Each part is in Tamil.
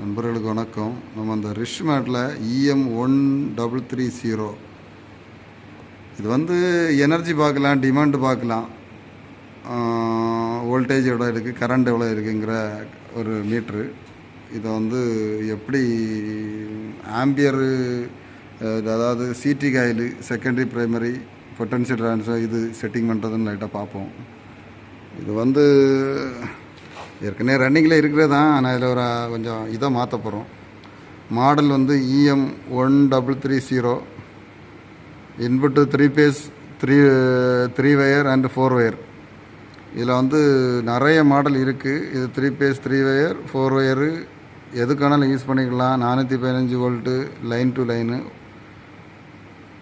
நண்பர்களுக்கு வணக்கம். நம்ம அந்த ரிஷ் மேட்டில் EM one double three zero இது வந்து எனர்ஜி பார்க்கலாம் டிமாண்டு பார்க்கலாம். வோல்டேஜ் எவ்வளோ இருக்குது கரண்ட் எவ்வளோ இருக்குங்கிற ஒரு மீட்ரு. இதை வந்து எப்படி ஆம்பியரு அதாவது CT coil secondary primary potential transfer இது செட்டிங் பண்ணுறதுன்னு லைட்டாக பார்ப்போம். இது வந்து ஏற்கனவே ரன்னிங்கில் இருக்கிறது தான் ஆனால் இதில் ஒரு கொஞ்சம் இதை மாற்ற போகிறோம் மாடல் வந்து EM one double three zero input three phase three three wire and four wire இதில் வந்து நிறைய மாடல் இருக்குது இது three phase three wire four wire எதுக்கானாலும் use பண்ணிக்கலாம். நானூற்றி பதினஞ்சு volt line to line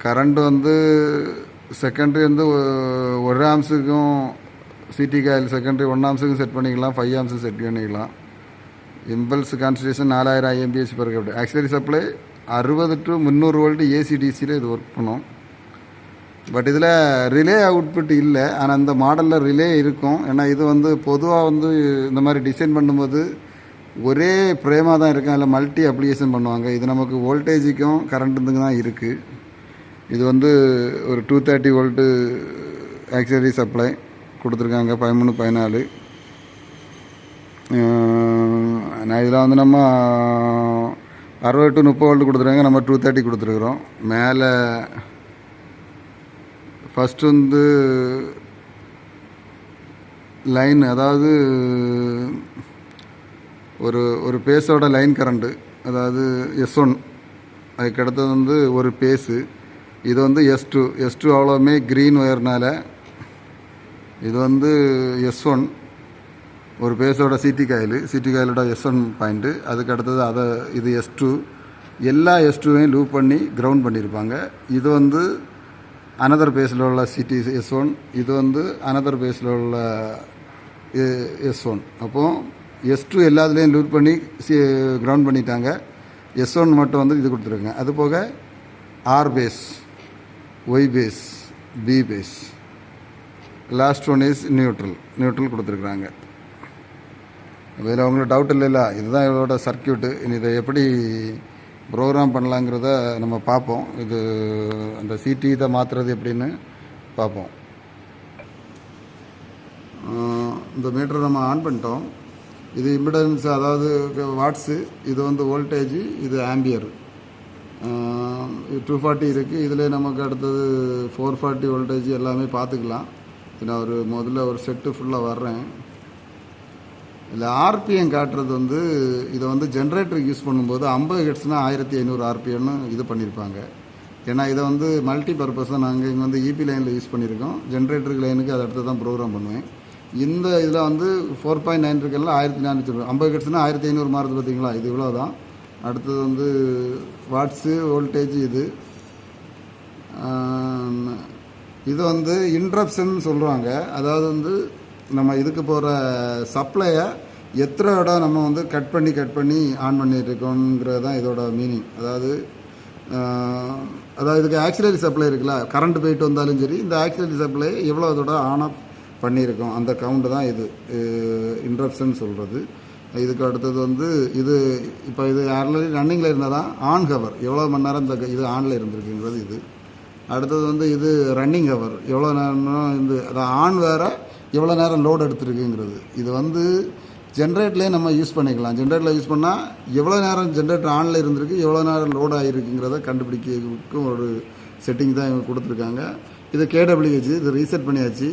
current வந்து செகண்ட்ரி வந்து ஒரு ஆம்ஸுக்கும் சிடி காயில் செகண்டரி ஒன் ஆம்ஸுக்கும் செட் பண்ணிக்கலாம் ஃபைவ் ஆம்ஸுக்கும் செட் பண்ணிக்கலாம். இம்பல்ஸ் கான்சன்ட்ரேஷன் நாலாயிரம் ஐஎம்பிஎஸ் பெர் கப்டு ஆக்சிலரி சப்ளை அறுபது டு முந்நூறு வோல்ட்டு ஏசிடிசியில் இது ஒர்க் பண்ணும். பட் இதில் ரிலே அவுட்புட் இல்லை. ஆனால் இந்த மாடலில் ரிலே இருக்கும். ஏன்னா இது வந்து பொதுவாக வந்து இந்த மாதிரி டிசைன் பண்ணும்போது ஒரே பிரேமாக தான் இருக்கும். அதில் மல்டி அப்ளிகேஷன் பண்ணுவாங்க. இது நமக்கு வோல்டேஜுக்கும் கரண்ட்டுக்கு தான் இருக்குது இது வந்து ஒரு two thirty volt auxiliary supply கொடுத்துருக்காங்க பதிமூணு பதினாலு. நான் இதில் வந்து நம்ம அறுபது டு முப்பது வோல்ட் கொடுத்துருக்காங்க நம்ம டூ தேர்ட்டி கொடுத்துருக்குறோம். மேலே ஃபஸ்ட்டு வந்து லைன் அதாவது ஒரு ஒரு பேஸோட லைன் கரண்ட்டு அதாவது எஸ் ஒன் அதுக்கு அடுத்தது வந்து ஒரு பேஸு இது வந்து எஸ் டூ எஸ் டூ அவ்வளோவுமே க்ரீன் ஒயர்னால இது வந்து எஸ் ஒன் ஒரு பேஸோட சிடி காயில் சிடி காயிலோட எஸ் ஒன் பாயிண்ட்டு அதுக்கு அடுத்தது அதை இது எஸ் டூ எல்லா எஸ் டூவையும் லூப் பண்ணி கிரவுண்ட் பண்ணியிருப்பாங்க இது வந்து அனதர் பேஸில் உள்ள சிட்டி எஸ் ஒன் இது வந்து அனதர் பேஸில் உள்ள எஸ் ஒன் அப்போது எஸ் டூ எல்லாத்துலேயும் லூட் பண்ணி சி கிரவுண்ட் பண்ணிட்டாங்க. எஸ் ஒன் மட்டும் வந்து இது கொடுத்துருக்காங்க. அது போக R phase Y phase B phase last one is neutral neutral கொடுத்துருக்குறாங்க. இதில் அவங்களுக்கு டவுட் இல்லைல்ல. இதுதான் இதோட சர்க்கியூட்டு இனி இதை எப்படி ப்ரோக்ராம் பண்ணலாங்கிறத நம்ம பார்ப்போம். இது அந்த சிடி இதை மாற்றுறது எப்படின்னு பார்ப்போம். இந்த மீட்டர் நம்ம ஆன் பண்ணிட்டோம். இது இம்பிடன்ஸ் அதாவது வாட்ஸு இது வந்து வோல்டேஜ் இது ஆம்பியர் டூ ஃபார்ட்டி இருக்குது இதில் நமக்கு அடுத்தது ஃபோர் ஃபார்ட்டி வோல்டேஜ் எல்லாமே பார்த்துக்கலாம். நான் ஒரு முதல்ல ஒரு செட்டு ஃபுல்லாக வர்றேன். இதில் ஆர்பிஎம் காட்டுறது வந்து இதை வந்து ஜென்ரேட்டருக்கு யூஸ் பண்ணும்போது ஐம்பது ஹெட்ஸ்னால் ஆயிரத்தி ஐநூறு ஆர்பிஎம்னு இது பண்ணியிருப்பாங்க ஏன்னா இதை வந்து மல்டி பர்பஸாக நாங்கள் இங்கே வந்து இபி லைனில் யூஸ் பண்ணியிருக்கோம் ஜென்ரேட்டருக்கு லைனுக்கு அதை அடுத்து தான் ப்ரோக்ராம் பண்ணுவேன். இந்த இதில் வந்து ஃபோர் பாயிண்ட் நைன் இருக்கல ஆயிரத்தி நானூற்றி ஐம்பது ஹெட்ஸ்னால் ஆயிரத்தி ஐநூறு மாறுது பார்த்தீங்களா இது இவ்வளோ தான் அடுத்தது வந்து வாட்ஸு வோல்டேஜ் இது. இது வந்து இன்ட்ரப்ஷன் சொல்கிறாங்க அதாவது வந்து நம்ம இதுக்கு போகிற சப்ளையை எத்தனை இடம் நம்ம வந்து கட் பண்ணி கட் பண்ணி ஆன் பண்ணியிருக்கோங்கிறது தான் இதோட மீனிங் அதாவது அதாவது இதுக்கு ஆக்சிலரி சப்ளை இருக்குல்ல கரண்ட் போயிட்டு வந்தாலும் சரி இந்த ஆக்சிலரி சப்ளை எவ்வளோ இதோட ஆன் ஆஃப் பண்ணியிருக்கோம். அந்த கவுண்டு தான் இது. இன்ட்ரப்ஷன் சொல்கிறது இதுக்கு அடுத்தது வந்து இது இப்போ இது ஆல்ரெடி ரன்னிங்கில் இருந்தால் தான் ஆன் கவர் எவ்வளோ மணி நேரம் இந்த இது ஆனில் இருந்திருக்குங்கிறது இது. அடுத்தது வந்து இது ரன்னிங் ஹவர் எவ்வளோ நேரம் இந்த அதான் ஆன் வேறு எவ்வளோ நேரம் லோடு எடுத்துருக்குங்கிறது. இது வந்து ஜென்ரேட்லேயே நம்ம யூஸ் பண்ணிக்கலாம். ஜென்ரேட்டரில் யூஸ் பண்ணால் எவ்வளோ நேரம் ஜென்ரேட்டர் ஆனில் இருந்திருக்கு எவ்வளோ நேரம் லோட் ஆகிருக்குங்கிறத கண்டுபிடிக்கிறதுக்கும் ஒரு செட்டிங் தான் இவங்க கொடுத்துருக்காங்க. இது கேடபிள்யூஹெச் இது ரீசெட் பண்ணியாச்சு.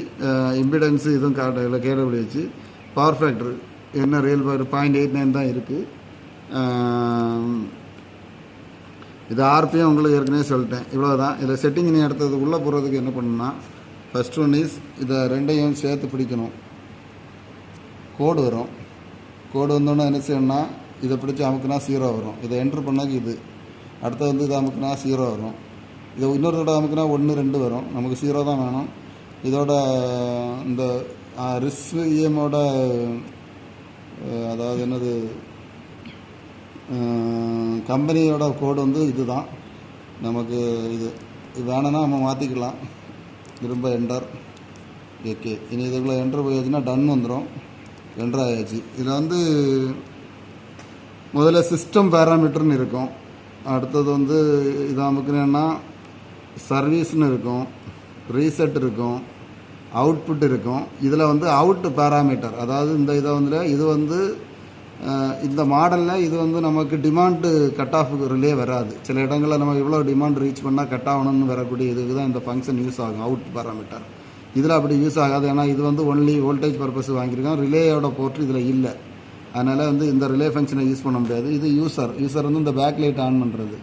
இம்பிடன்ஸு இதுவும் காட்டல கேடபிள்யூஹெச் பவர் ஃபேக்டர் என்ன real power point eight nine தான் இருக்குது இது ஆர்பிஎம் உங்களுக்கு ஏற்கனவே சொல்லிட்டேன். இவ்வளோ தான் இதில் செட்டிங் நீ அடுத்தது உள்ளே போகிறதுக்கு என்ன பண்ணுன்னா ஃபஸ்ட் ஒன் இஸ் இதை ரெண்டையும் சேர்த்து பிடிக்கணும். கோடு வரும். கோடு வந்தோடனே என்ன செய்யணும்னா இதை பிடிச்சி அமுக்குனா ஜீரோ வரும். இதை என்ட்ரு பண்ணாக்கி இது. அடுத்து வந்து இதை அமுக்குனா ஜீரோ வரும். இதை இன்னொரு தடவை அமுக்குனா ஒன்று ரெண்டு வரும். நமக்கு ஜீரோ தான் வேணும். இதோட இந்த ரிஸ் இஎமோட அதாவது என்னது கம்பெனியோட கோடு வந்து இதுதான். நமக்கு இது இது வேணும்னா நம்ம மாற்றிக்கலாம் திரும்ப என்டர் ஓகே இனி இதுக்குள்ளே என்டர் போயாச்சுன்னா டன் வந்துடும் என்டர் ஆயாச்சு. இதில் வந்து முதல்ல சிஸ்டம் பேராமீட்டர்னு இருக்கும். அடுத்தது வந்து இது நமக்கு என்னென்னா சர்வீஸ்னு இருக்கும். ரீசெட் இருக்கும். அவுட்புட் இருக்கும். இதில் வந்து அவுட் பேராமீட்டர் அதாவது இந்த இதை வந்து இது வந்து இந்த மாடலில் இது வந்து நமக்கு டிமாண்டு கட் ஆஃபுக்கு ரிலே வராது. சில இடங்களில் நம்ம இவ்வளோ டிமாண்ட் ரீச் பண்ணால் கட் ஆகணும்னு வரக்கூடிய இதுக்கு தான் இந்த ஃபங்க்ஷன் யூஸ் ஆகும் அவுட் பேராமீட்டர் இதில் அப்படி யூஸ் ஆகாது. ஏன்னா இது வந்து ஒன்லி வோல்டேஜ் பர்பஸ் வாங்கியிருக்கோம் ரிலேயோட போர்ட் இதில் இல்லை. அதனால் வந்து இந்த ரிலே ஃபங்க்ஷனை யூஸ் பண்ண முடியாது. இது யூசர் யூசர் வந்து இந்த பேக் லைட் ஆன் பண்ணுறது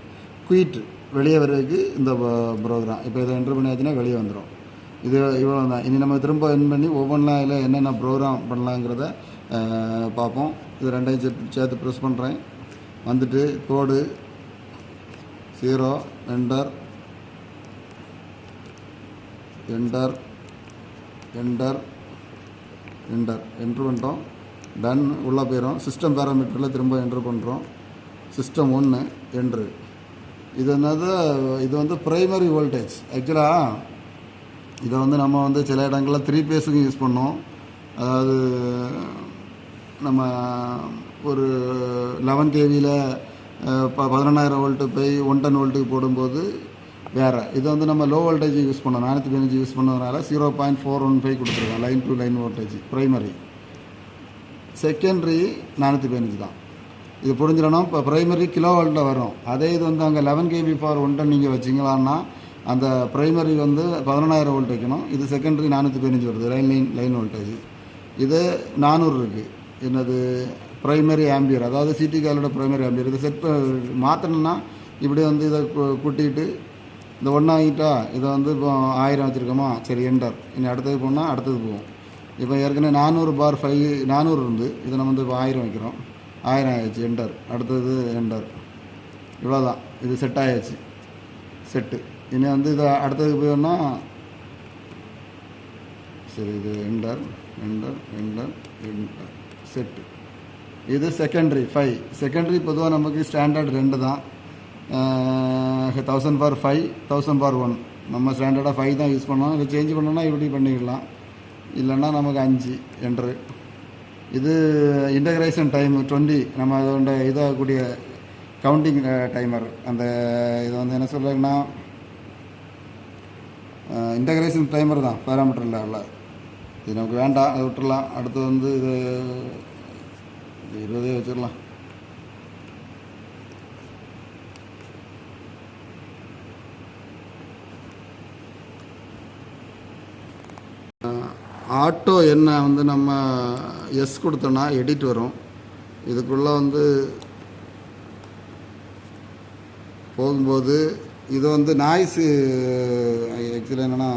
குயிட் வெளியே வர்றதுக்கு இந்த ப்ரோக்ராம் இப்போ இதை என்ட்ரு பண்ணியாச்சுன்னா வெளியே வந்துடும் இது இவ்வளோ தான் இனி நம்ம திரும்ப என் பண்ணி ஒவ்வொன்றில் இல்லை என்னென்ன ப்ரோக்ராம் பண்ணலாங்கிறத பார்ப்போம். இது ரெண்டையும் சேர்த்து சேர்த்து ப்ரெஸ் பண்ணுறேன் வந்துட்டு code zero enter enter enter enter entry பண்ணிட்டோம். டன் உள்ளே போயிடும் சிஸ்டம் பேராமீட்டரில் திரும்ப என்ட்ரு பண்ணுறோம் சிஸ்டம் ஒன்று என்ட்ரு இது என்னது? இது வந்து ப்ரைமரி வோல்டேஜ் ஆக்சுவலாக இதை வந்து நம்ம வந்து சில இடங்களில் த்ரீ பேஸுக்கும் யூஸ் பண்ணோம். அதாவது நம்ம ஒரு லெவன் கேவியில் பதினொன்றாயிரம் வோல்ட்டு போய் ஒன் டென் வோல்ட்டுக்கு போடும்போது வேறு. இது வந்து நம்ம லோ வோல்டேஜ் யூஸ் பண்ணோம். நானூற்றி பதினஞ்சு யூஸ் பண்ணதுனால zero point four one five கொடுத்துருக்கோம். Line to line voltage primary secondary நானூற்றி பதினஞ்சு தான். இது புரிஞ்சிடணும். இப்போ ப்ரைமரி கிலோ வோல்ட்டில் வரும். அதே இது வந்து அங்கே eleven KB for one ten நீங்கள் வச்சிங்களான்னா அந்த ப்ரைமரி வந்து பதினொன்றாயிரம் வோல்ட் வைக்கணும். இது செகண்டரி நானூற்றி பதினஞ்சு வருது. லைன் லைன் லைன் வோல்டேஜ் இது நானூறு இருக்குது என்னது ப்ரைமரி ஆம்பியர் அதாவது சிடி காலோட ப்ரைமரி ஆம்பியர் இதை செட் மாற்றணும்னா இப்படி வந்து இதை கு- இந்த ஒன்றாகிட்டா இதை வந்து இப்போ ஆயிரம் வச்சுருக்கோமா? சரி என்டர் இனி அடுத்தது போனால் அடுத்தது போகும் இப்போ ஏற்கனவே நானூறு பார் ஃபைவ் நானூறு இருந்து இதை நம்ம வந்து இப்போ ஆயிரம் வைக்கிறோம். ஆயிரம் ஆயிடுச்சு என்டர் அடுத்தது என்டர் இவ்வளோதான் இது செட் ஆகிடுச்சு செட்டு இனி வந்து இதை அடுத்தது போயோன்னா சரி இது enter enter enter enter set இது செகண்டரி ஃபைவ் செகண்டரி பொதுவாக நமக்கு ஸ்டாண்டர்ட் ரெண்டு தான். Thousand bar five thousand bar one நம்ம ஸ்டாண்டர்டாக ஃபைவ் தான் யூஸ் பண்ணோம். இதை சேஞ்ச் பண்ணோன்னா இப்படி பண்ணிக்கலாம் இல்லைன்னா நமக்கு அஞ்சு என்ட்ரு இது இன்டகிரேஷன் டைம் டுவெண்ட்டி நம்ம அதோட இதாகக்கூடிய கவுண்டிங் டைமர் அந்த இது வந்து என்ன சொல்கிறாங்கன்னா இன்டகிரேஷன் டைமர் தான் பேராமீட்டர் உள்ள இது நமக்கு வேண்டாம் அதை விட்டுடலாம் அடுத்து வந்து இது இது ஆட்டோ என்ன வந்து நம்ம எஸ் கொடுத்தோன்னா எடிட் வரும். இதுக்குள்ளே வந்து போகும்போது இது வந்து நாய்ஸு ஆக்சுவலி என்னென்னா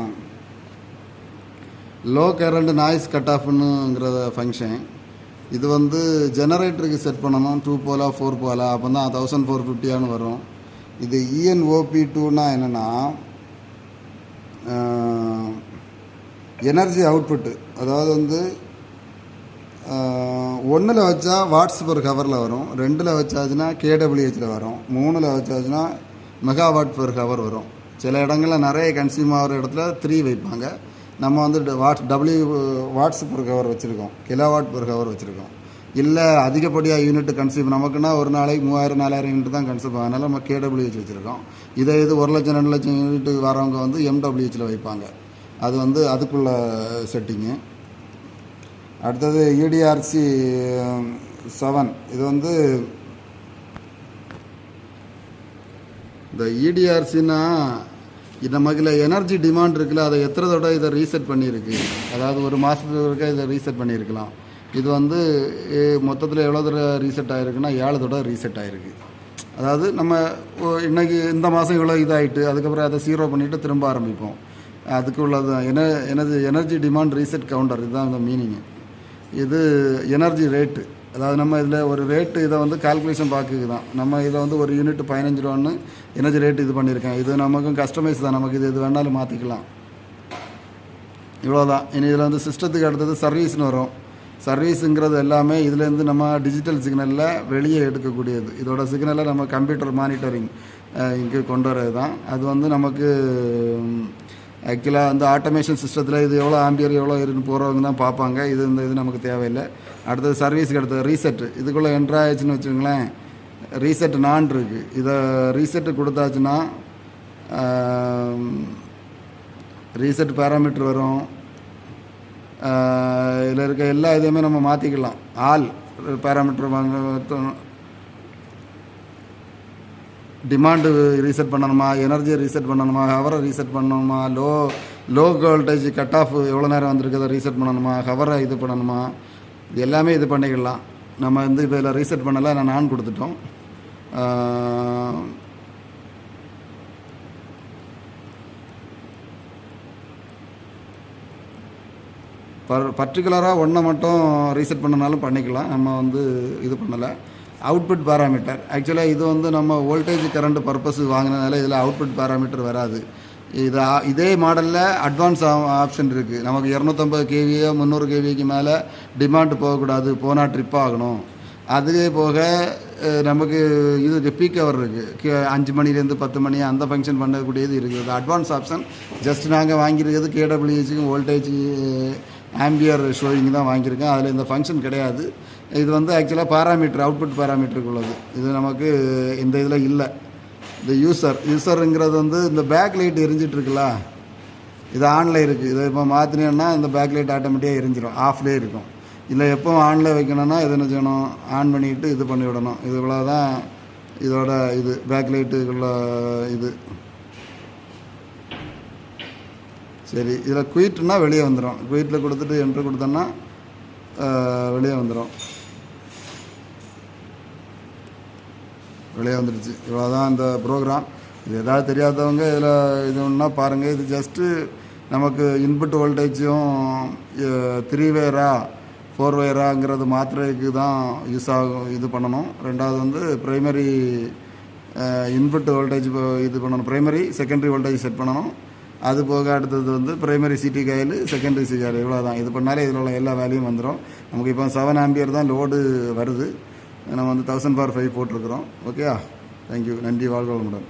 லோ கரண்ட் நாய்ஸ் கட் ஆஃப்னுங்கிற ஃபங்க்ஷன் இது வந்து ஜெனரேட்டருக்கு செட் பண்ணணும் டூ போலா ஃபோர் போலா அப்போ தான் தௌசண்ட் ஃபோர் ஃபிஃப்டியான்னு வரும். இது இஎன்ஓபி டூனா என்னென்னா எனர்ஜி அவுட்புட்டு அதாவது வந்து ஒன்றில் வச்சா வாட்ஸ் பர் ஹவரில் வரும் ரெண்டில் வச்சாச்சுன்னா கேடபிள்யூஹெச்சில் வரும் மூணில் வச்சாச்சுன்னா மெகாவாட் பர் ஹவர் வரும். சில இடங்களில் நிறைய கன்சியூம் ஆகிற இடத்துல த்ரீ வைப்பாங்க. நம்ம வந்து watts W watts per hour வச்சுருக்கோம். கிலோவாட் பெர் ஹவர் வச்சுருக்கோம். இல்லை அதிகப்படியாக யூனிட் கன்சியூம் நமக்குன்னா ஒரு நாளைக்கு மூவாயிரம் நாலாயிரம் யூனிட் தான் கன்சியூம் அதனால் நம்ம கேடபிள்யூஹெச் வச்சுருக்கோம். இதே இது ஒரு லட்சம் ரெண்டு லட்சம் யூனிட் வரவங்க வந்து எம்டபிள்யூஹெச்சில் வைப்பாங்க. அது வந்து அதுக்குள்ள செட்டிங்கு அடுத்தது இடிஆர்சி செவன் இது வந்து இந்த இடிஆர்சின்னா நமக்குல எனர்ஜி டிமாண்ட் இருக்குல்ல அதை எத்தனை தடவை இதை ரீசெட் பண்ணியிருக்கு? அதாவது ஒரு மாதத்துக்கு இருக்க இதை ரீசெட் பண்ணியிருக்கலாம். இது வந்து மொத்தத்தில் எவ்வளோ தடவை ரீசெட் ஆகிருக்குன்னா ஏழு தடவை ரீசெட் ஆகிருக்கு அதாவது நம்ம இன்றைக்கி இந்த மாதம் இவ்வளோ இதாகிட்டு அதுக்கப்புறம் அதை சீரோ பண்ணிவிட்டு திரும்ப ஆரம்பிப்போம். அதுக்கு உள்ளது என எனது எனர்ஜி டிமாண்ட் ரீசெட் கவுண்டர் இதுதான் இந்த மீனிங்கு இது எனர்ஜி ரேட்டு அதாவது நம்ம இதில் ஒரு ரேட்டு இதை வந்து கால்குலேஷன் பார்க்குது தான். நம்ம இதை வந்து ஒரு யூனிட் பதினஞ்சு ரூபான்னு எனர்ஜி ரேட் இது பண்ணியிருக்கேன். இது நமக்கும் கஸ்டமைஸ் தான். நமக்கு இது எது வேணாலும் மாற்றிக்கலாம் இவ்வளோதான் இனி இதில் வந்து சிஸ்டத்துக்கு அடுத்தது சர்வீஸ்னு வரும். சர்வீஸுங்கிறது எல்லாமே இதுலேருந்து நம்ம டிஜிட்டல் சிக்னலில் வெளியே எடுக்கக்கூடியது. இதோட சிக்னலை நம்ம கம்ப்யூட்டர் மானிட்டரிங் இங்கே கொண்டு வரது தான். அது வந்து நமக்கு ஆக்சுவலாக அந்த ஆட்டோமேஷன் சிஸ்டத்தில் இது எவ்வளோ ஆம்பியர் எவ்வளோ இருந்து போகிறவங்க தான் பார்ப்பாங்க. இது இந்த இது நமக்கு தேவையில்லை. அடுத்தது சர்வீஸுக்கு அடுத்தது ரீசெட் இதுக்குள்ளே என்ட்ரு ஆயிடுச்சுன்னு வச்சுக்கோங்களேன் ரீசெட் நான் இருக்குது இதை ரீசெட்டு கொடுத்தாச்சுன்னா ரீசெட் பேராமீட்டர் வரும். இதில் இருக்க எல்லா இதையுமே நம்ம மாற்றிக்கலாம் ஆல் பேராமீட்டர் வாங்க டிமாண்டு ரீசெட் பண்ணணுமா? எனர்ஜியை ரீசெட் பண்ணணுமா? ஹவரை ரீசெட் பண்ணணுமா? Low low voltage cut off எவ்வளோ நேரம் வந்திருக்குதை ரீசெட் பண்ணணுமா? ஹவரை இது பண்ணணுமா? இது எல்லாமே இது பண்ணிக்கலாம். நம்ம வந்து இப்போ இதில் ரீசெட் பண்ணலை நான் ஆன் கொடுத்துட்டோம். பர் பர்டிகுலராக ஒன்றை மட்டும் ரீசெட் பண்ணனாலும் பண்ணிக்கலாம். நம்ம வந்து இது பண்ணலை. அவுட்புட் பேராமீட்டர் ஆக்சுவலாக இது வந்து நம்ம வோல்டேஜ் கரண்ட் பர்பஸ் வாங்கினதுனால இதில் அவுட்புட் பேராமீட்டர் வராது. இது இதே மாடலில் அட்வான்ஸ் ஆப்ஷன் இருக்குது நமக்கு இரநூத்தம்பது கேவியோ முந்நூறு கேவிக்கு மேலே டிமாண்ட் போகக்கூடாது. போனால் ட்ரிப் ஆகணும். அதுவே போக நமக்கு இது பீக் ஹவர் இருக்குது அஞ்சு மணிலேருந்து பத்து மணி அந்த ஃபங்க்ஷன் பண்ணக்கூடியது இருக்குது. அட்வான்ஸ் ஆப்ஷன் ஜஸ்ட் நாங்கள் வாங்கியிருக்கிறது கேடபிள்யூஹெச்சுக்கும் வோல்டேஜ் ஆம்பியர் ஷோயிங் தான் வாங்கியிருக்கேன். அதில் இந்த ஃபங்க்ஷன் கிடையாது. இது வந்து ஆக்சுவலாக பாராமீட்டர் அவுட்புட் பாராமீட்டருக்கு உள்ளது. இது நமக்கு இந்த இதில் இல்லை. இந்த யூசர் யூசருங்கிறது வந்து இந்த பேக் லைட் எரிஞ்சிட்ருக்குல்ல இது ஆனில் இருக்குது இதை இப்போ மாற்றினோன்னா இந்த பேக் லைட் ஆட்டோமேட்டிக்காக எரிஞ்சிடும் ஆஃப்லேயே இருக்கும். இல்லை எப்போ ஆனில் வைக்கணும்னா இது என்ன செய்யணும்? ஆன் பண்ணிவிட்டு இது பண்ணி விடணும் இது இவ்வளோ தான் இதோட இது. பேக் லைட்டுக்குள்ள இது. சரி இதில் குயிட்னா வெளியே வந்துடும் குயிட்டில் கொடுத்துட்டு என்ட்ரு கொடுத்தோன்னா வெளியே வந்துடும் வெளியே வந்துடுச்சு. இவ்வளோதான் இந்த ப்ரோக்ராம் இது எதாவது தெரியாதவங்க இதில் இது ஒன்றா பாருங்கள் இது ஜஸ்ட்டு நமக்கு இன்புட் வோல்டேஜும் த்ரீ வேரா ஃபோர் வேராங்கிறது மாத்திரைக்கு தான் யூஸ் ஆகும் இது பண்ணணும். ரெண்டாவது வந்து ப்ரைமரி இன்புட் வோல்டேஜ் இது பண்ணணும். ப்ரைமரி செகண்டரி வோல்டேஜ் செட் பண்ணணும். அது போக அடுத்தது வந்து primary CT coil secondary CT coil இவ்வளோ தான் இது பண்ணாலே இதில் உள்ள எல்லா வேலையும் வந்துடும் நமக்கு இப்போ செவன் ஆம்பியர் தான் லோடு வருது. நம்ம வந்து தௌசண்ட் ஃபார் ஃபைவ் போட்டிருக்கிறோம். ஓகேயா தேங்க்யூ நன்றி. வாழ்க மேடம்